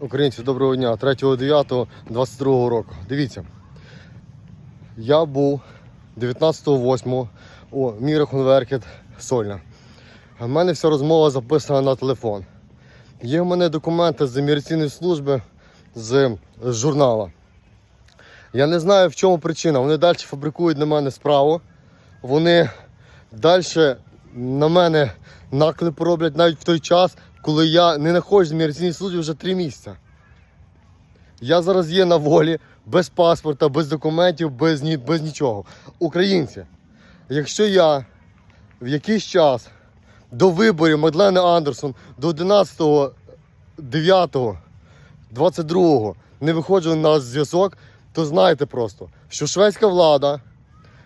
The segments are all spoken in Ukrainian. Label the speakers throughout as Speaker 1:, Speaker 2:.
Speaker 1: Українці, доброго дня, 3.9.22 року. Дивіться, я був 19.08 у Мірахунверкет Сольна. У мене вся розмова записана на телефон. Є в мене документи з міграційної служби з, з журнала. Я не знаю, в чому причина. Вони далі фабрикують на мене справу. Вони далі на мене наклеп роблять навіть в той час, коли я не знаходжусь в міграційній службі вже три місяці. Я зараз є на волі, без паспорта, без документів, без, ні, без нічого. Українці, якщо я в якийсь час до виборів Мадлени Андерсон до 11 9 22 не виходжу на зв'язок, то знайте просто, що шведська влада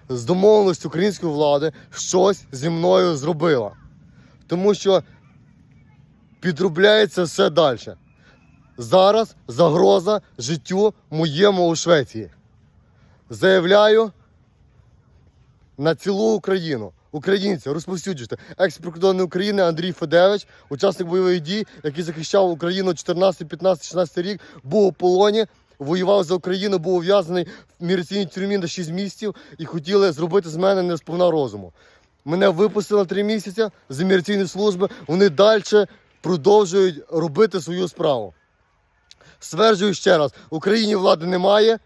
Speaker 1: з домовленістю української влади щось зі мною зробила. Тому що підробляється все далі. Зараз загроза життю моєму у Швеції. Заявляю на цілу Україну. Українці, розповсюджуйте. Екс-прикордонний України Андрій Федевич, учасник бойових дій, який захищав Україну 14, 15, 16 рік, був у полоні, воював за Україну, був ув'язаний в міграційній тюрмі на 6 місяців і хотіли зробити з мене несповна розуму. Мене випустили на 3 місяці з міграційної служби. Вони далі продовжують робити свою справу. Стверджую ще раз: в Україні влади немає,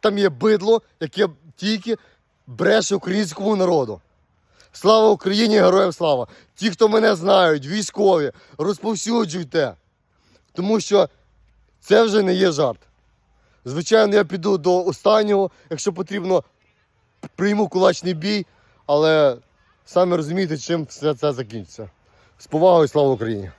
Speaker 1: там є бидло, яке тільки бреше українському народу. Слава Україні, героям слава! Ті, хто мене знають, військові, розповсюджуйте. Тому що це вже не є жарт. Звичайно, я піду до останнього, якщо потрібно, прийму кулачний бій, але самі розумієте, чим все це закінчиться. З повагою, слава Україні!